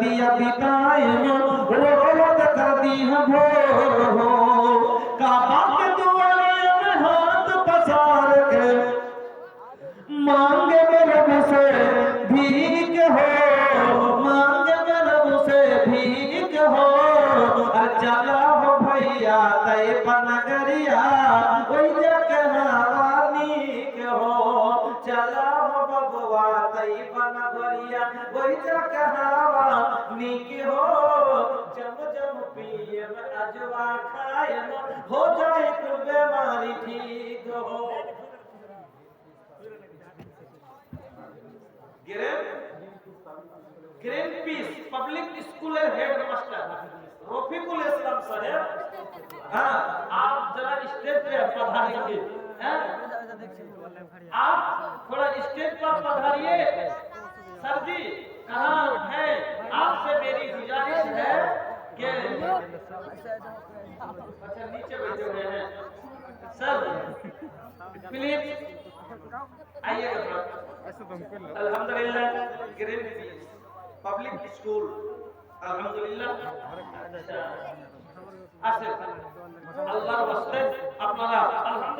दिया बिताए गलत कर दी है हो काबा के दुआरे में हाथ पसार के, मांगे मेरे मुझसे भीख हो, मांगे मेरे मुझसे भीख हो। चला हो भैया, तय पनगरिया ओई जके हवानी के हो। चला हो बबुआ तय पनगरिया ओई जके हवानी के हो जम जम पिए अजवा खाए हो जाए कुल बीमारी ठीक हो গ্রেন গ্রেন পিস পাবলিক স্কুলের হেডমাস্টার রফিকুল ইসলাম সাহেব हाँ आप जरा स्टेज पे पधारेंगे हैं आप थोड़ा स्टेज पर पधारिए सर जी कहाँ है आपसे मेरी गुजारिश है कि अच्छा नीचे बैठे हुए हैं सर प्लीज आइएगा अल्हम्दुलिल्लाह ग्रेन पब्लिक स्कूल अल्हम्दुलिल्लाह আসেন আল্লাহর ওয়াস্তে আপনারা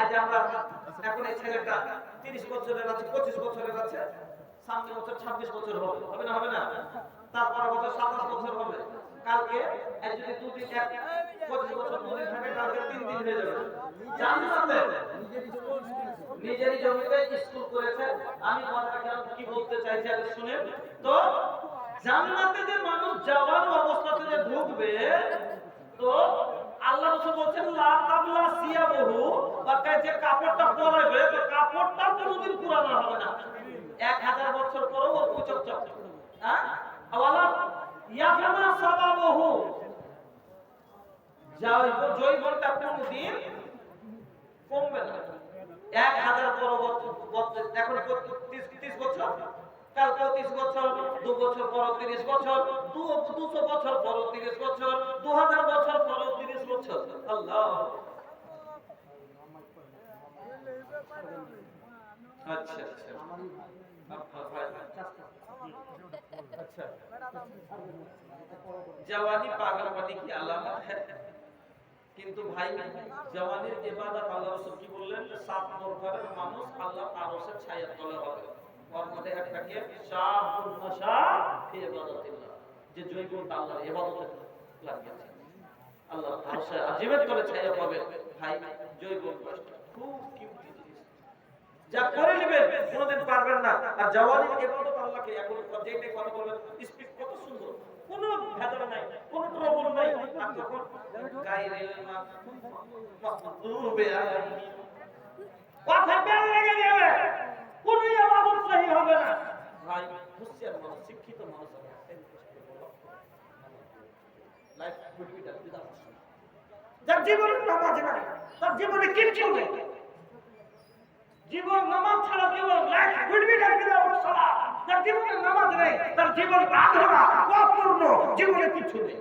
আজ আমরা এখন এই ছেলেটা 30 বছরের আছে 25 বছরের আছে, সামনে বছর 26 বছর হবে। হবে না হবে না? তারপর বছর 27 বছর হবে। কালকে যদি দুদিন এক 25 বছর দুদিন থাকে, কালকে তিন দিন হয়ে যাবে। নিজেরই জমিতে স্কুল করেছে। আমি কি বলতে চাইছি আগে শুনে। তো জান্নাতে যে মানুষ যাওয়ার অবস্থাতে যে ঢুকবে, তো আল্লাহ রাসূল বলছেন, লা তাবলা সিয়াবহু অর্থাৎ যে কাপড়টা পরাবে কাপড়টা কোনোদিন পুরানো হবে না। 1000 বছর পরেও ওর কুচকচক হ্যাঁ? আওয়ালা ইয়াফানা সাবাবহু। যাই জৈবনটা কোনোদিন কমবে না। এক হাজার বড় বছর এখন তিরিশ বছর কাল পঁচিশ বছর, দু বছর পর তিরিশ বছর দুশো বছর পর তিরিশ বছর, দু হাজার পর বছর জওয়ানি পাগলবানি কি আলামত হ্যাঁ কিন্তু ভাই জওয়ানির ইবাদত আল্লাহ রাসূল কি বললেন সাত প্রকারের মানুষ আল্লাহ আরশের ছায়ার তলে হবে ওর মধ্যে একটাকে শাহুল মাশা ফি যে জৈব আল্লাহর ইবাদতে লাগিয়েছে আল্লাহ আরশে আজিমের তলে ছায়া পাবে। ভাই জৈব খুব কিমতি জিনিস। যা করে নেবেন, কোনোদিন পারবেন না। আর জওয়ানের ইবাদত আল্লাহকে এখন যেটাই কথা বলবেন স্পিড কত সুন্দর। কোনো ভেতরে নাই, কোনো ট্রবল নাই। যখন গায়রে মাকতুবে আলাইহি কথা বেল লেগে যাবে। যার জীবনে নামাজ নাই তার জীবনে কিচ্ছু নেই। জীবন নামাজ ছাড়া কেবল লাইফ ঘুরবি লাগবে না ওর সারা যার জীবনে নামাজ নেই, তার জীবন আধরা অপূর্ণ। জীবনে কিচ্ছু নেই।